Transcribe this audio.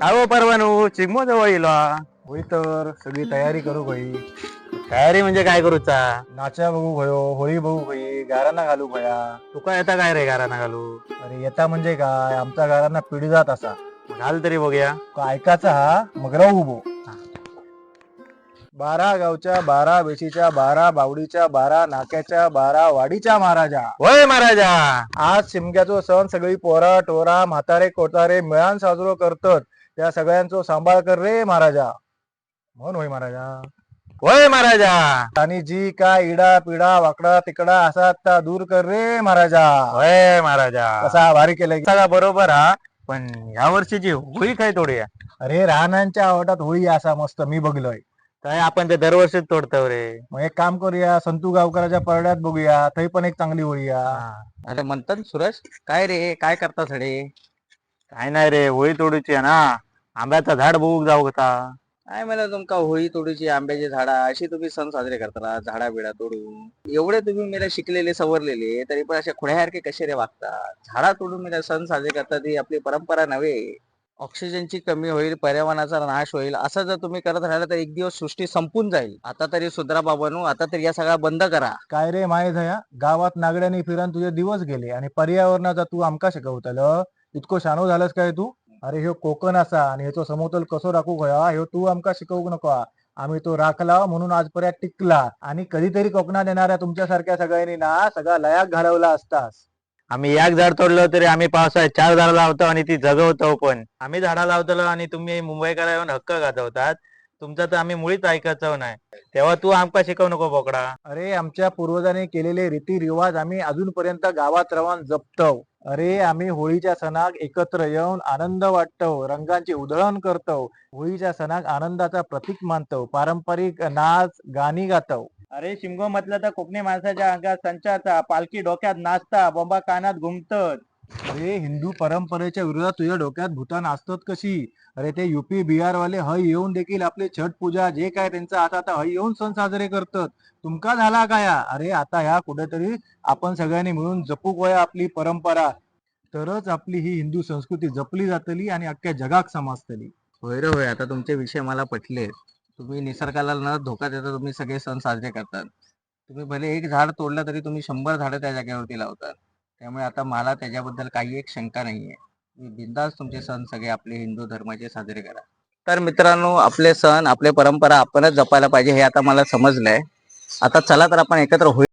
काय हो परवानू चिगमो जवळ येईल होई तर सगळी तयारी करू होई तयारी म्हणजे काय करूचा नाचा बघू भयो होळी बघू होई गारांना घालू भया. तुका येता काय रे गाराना घालू? अरे येता म्हणजे काय? आमच्या गारांना पिढी जात असा. घाल तरी बघूया. का ऐकायचा हा मग राहू उभो बारा गावच्या बारा वेशीच्या बारा बावडीच्या बारा नाक्याच्या बारा वाडीच्या महाराजा. होय महाराजा. आज शिमग्याचो सण सगळी पोरा टोरा म्हातारे कोतारे मिळान साजरो करतात. त्या सगळ्यांचो सांभाळ कर रे महाराजा. म्हण होय महाराजा. होय महाराजा. आणि जी काय इडा पिडा वाकडा तिकडा असा त्या दूर कर रे महाराजा. होय महाराजा. कसा भारी केलंय. सगळा बरोबर हा. पण या वर्षीची होळी काय तोडूया अरे रानांच्या आवटात होळी असा मस्त मी बघलोय. काय आपण ते दरवर्षीच तोडतो रे. मग एक काम करूया संतू गावकराच्या परड्यात बघूया. थंय पण एक चांगली होळी या अरे म्हणतात सुरेश काय रे काय करता सडे काय नाही रे होळी तोडूची आहे ना. आंब्याचा झाड बघू जाऊ होता काय मला तुमका होळी तोडूची आंब्याची झाडा अशी तुम्ही सण साजरे करता झाडा बिडा तोडून. एवढे तुम्ही मला शिकलेले सवरलेले तरी पण अशा खुड्यासारखे कसे रे वागतात झाडा तोडून मला सण साजरे करतात ही आपली परंपरा नव्हे. ऑक्सिजनची कमी होईल पर्यावरणाचा नाश होईल असं जर तुम्ही करत राहिला तर एक दिवस सृष्टी संपून जाईल. आता तरी सुधरा बाबांनो आता तरी या सगळा बंद करा. काय रे माय झया गावात नागड्याने फिरन तुझे दिवस गेले आणि पर्यावरणाचा तू आमका शिकवतल? इतको शानो झालंस काय तू? अरे ह्यो कोकण असा आणि ह्याचो समतोल कसो राखू खया ह्यो तू आमकां शिकवू नको आम्ही तो राखला हो म्हणून आज पर्यंत टिकला. आणि कधीतरी कोकणात येणाऱ्या तुमच्या सारख्या सगळ्यांनी ना सगळा लयाक घालवला असतास. आम्ही एक झाड तोडलं तरी आम्ही पावसाळ्यात चार झाड लावतो आणि ती जगवतो पण. आम्ही झाडा लावतो आणि तुम्ही मुंबईकर येऊन हक्क गाजवतात. तुमचं तर आम्ही मुळीच ऐकायचं नाही. तेव्हा तू आमका शिकवू नको बोकडा. अरे आमच्या पूर्वजांनी केलेले रीतिरिवाज आम्ही अजूनपर्यंत गावात रवान जपतो अरे आम्ही होळीच्या सणाक एकत्र येऊन आनंद वाटतो रंगांची उधळण करतो होळीच्या सणाक आनंदाचा प्रतीक मानतो पारंपरिक नाच गाणी गातो अरे शिमगो म्हटलं तर कोकणी माणसाच्या अंगात संचाचा पालखी डोक्यात नाचता बॉम्बा कानात घुमतत. अरे हिंदू परंपरेच्या विरोधात तुझ्या डोक्यात भूतान असतात कशी? अरे ते युपी बिहार वाले हय येऊन देखील आपले छठ पूजा जे काय त्यांचा आता आता हय येऊन सण साजरे करतात. तुमका झाला काय? अरे आता ह्या कुठेतरी आपण सगळ्यांनी मिळून जपूक वया आपली परंपरा. तरच आपली ही हिंदू संस्कृती जपली जातली आणि अख्ख्या जगाक समजतली. होय रे होय. आता तुमचे विषय मला पटले. तुम्ही निसर्गाला न धोका देता तुम्ही सगळे सण साजरे करतात. तुम्ही भले एक झाड तोडलं तरी तुम्ही शंभर झाडं त्या जागेवरती लावतात. त्यामुळे आता मला त्याच्याबद्दल काही एक शंका नाहीये. मी बिंदास तुमचे सण सगळे आपले हिंदू धर्माचे साजरे करा. तर मित्रांनो आपले सण आपले परंपरा आपणच जपायला पाहिजे हे आता मला समजलंय. आता चला तर आपण एकत्र होईल